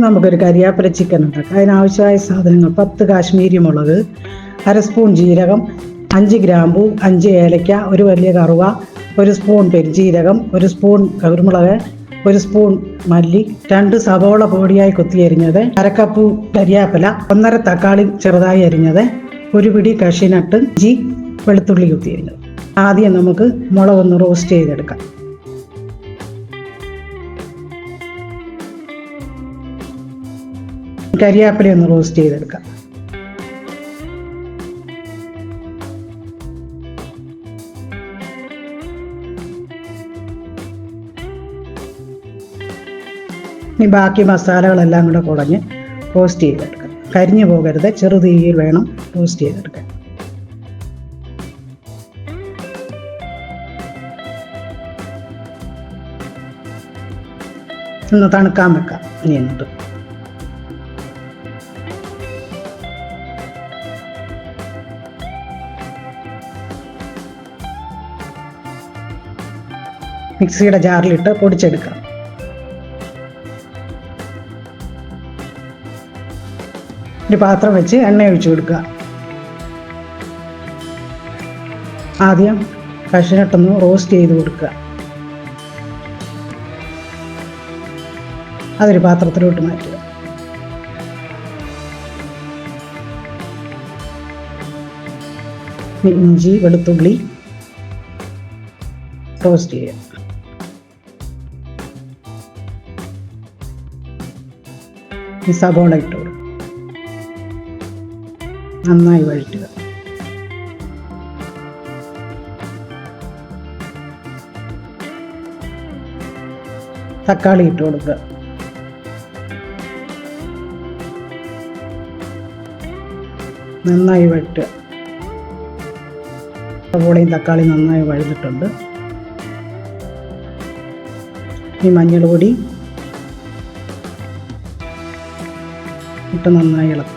നമുക്കൊരു കരിയാപ്പില ചിക്കൻ ഉണ്ടാക്കാം അതിനാവശ്യമായ സാധനങ്ങൾ പത്ത് കാശ്മീരി മുളക് അര സ്പൂൺ ജീരകം അഞ്ച് ഗ്രാമ്പു അഞ്ച് ഏലയ്ക്ക ഒരു വലിയ കറുവ ഒരു സ്പൂൺ പെരിജീരകം ഒരു സ്പൂൺ കുരുമുളക് ഒരു സ്പൂൺ മല്ലി രണ്ട് സവോള പൊടിയായി കൊത്തിയരിഞ്ഞത് അരക്കപ്പ് കരിയാപ്പില ഒന്നര തക്കാളി ചെറുതായി അരിഞ്ഞത് ഒരു പിടി കഷിനട്ട് ജി വെളുത്തുള്ളി കുത്തിയിരുന്നു ആദ്യം നമുക്ക് മുളകൊന്ന് റോസ്റ്റ് ചെയ്തെടുക്കാം. കരിയാപ്പില ഒന്ന് റോസ്റ്റ് ചെയ്തെടുക്കാം. ഇനി ബാക്കി മസാലകളെല്ലാം കൂടെ കുടഞ്ഞ് റോസ്റ്റ് ചെയ്തെടുക്കാം. കരിഞ്ഞു പോകരുത് ചെറുതീയിൽ വേണം റോസ്റ്റ് ചെയ്തെടുക്കാം ഒന്ന് തണുക്കാൻ വെക്കാം. ഇനി എന്നിട്ട് മിക്സിയുടെ ജാറിലിട്ട് പൊടിച്ചെടുക്കാം. ഒരു പാത്രം വെച്ച് എണ്ണ ഒഴിച്ചു കൊടുക്കുക. ആദ്യം കഷ്ണട്ടൊന്ന് റോസ്റ്റ് ചെയ്ത് കൊടുക്കുക. അതൊരു പാത്രത്തിലോട്ട് മാറ്റുക. ഇഞ്ചി വെളുത്തുള്ളി റോസ്റ്റ് ചെയ്യുക. ഈ സബോള ഇട്ട് നന്നായി വഴറ്റുക. തക്കാളി ഇട്ട് കൊടുക്കുക. നന്നായി വഴറ്റുക. സവോളയും തക്കാളി നന്നായി വഴുതിട്ടുണ്ട് ഈ മഞ്ഞൾ പൊടി ഇട്ട് നന്നായി ഇളക്കും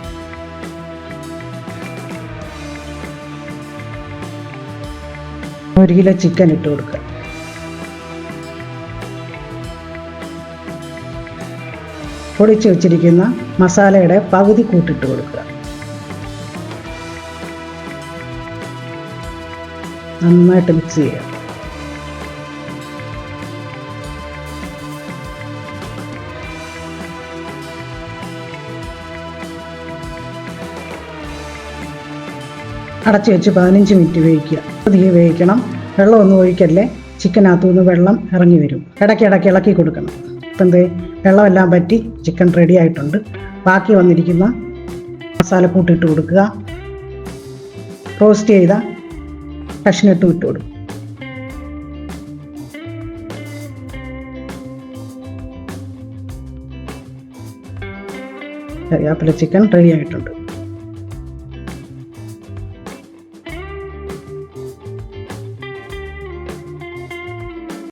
ഒരു കിലോ ചിക്കൻ ഇട്ട് കൊടുക്കുക. പൊടിച്ച് വെച്ചിരിക്കുന്ന മസാലയുടെ പകുതി കൂട്ടിട്ട് കൊടുക്കുക. നന്നായിട്ട് മിക്സ് ചെയ്യുക. അടച്ചു വെച്ച് പതിനഞ്ച് മിനിറ്റ് വേവിക്കുക. തീ വേവിക്കണം. വെള്ളമൊന്നും ഒഴിക്കല്ലേ. ചിക്കനകത്തു നിന്ന് വെള്ളം ഇറങ്ങി വരും. ഇടയ്ക്ക് ഇടയ്ക്ക് ഇളക്കി കൊടുക്കണം. ഇപ്പം എന്തേ വെള്ളമെല്ലാം പറ്റി ചിക്കൻ റെഡി ആയിട്ടുണ്ട്. ബാക്കി വന്നിരിക്കുന്ന മസാലക്കൂട്ട് ഇട്ട് കൊടുക്കുക. റോസ്റ്റ് ചെയ്ത കഷ്ണിട്ട് ഇട്ട് കൊടുക്കുക കറിവേപ്പില ചിക്കൻ റെഡി ആയിട്ടുണ്ട്.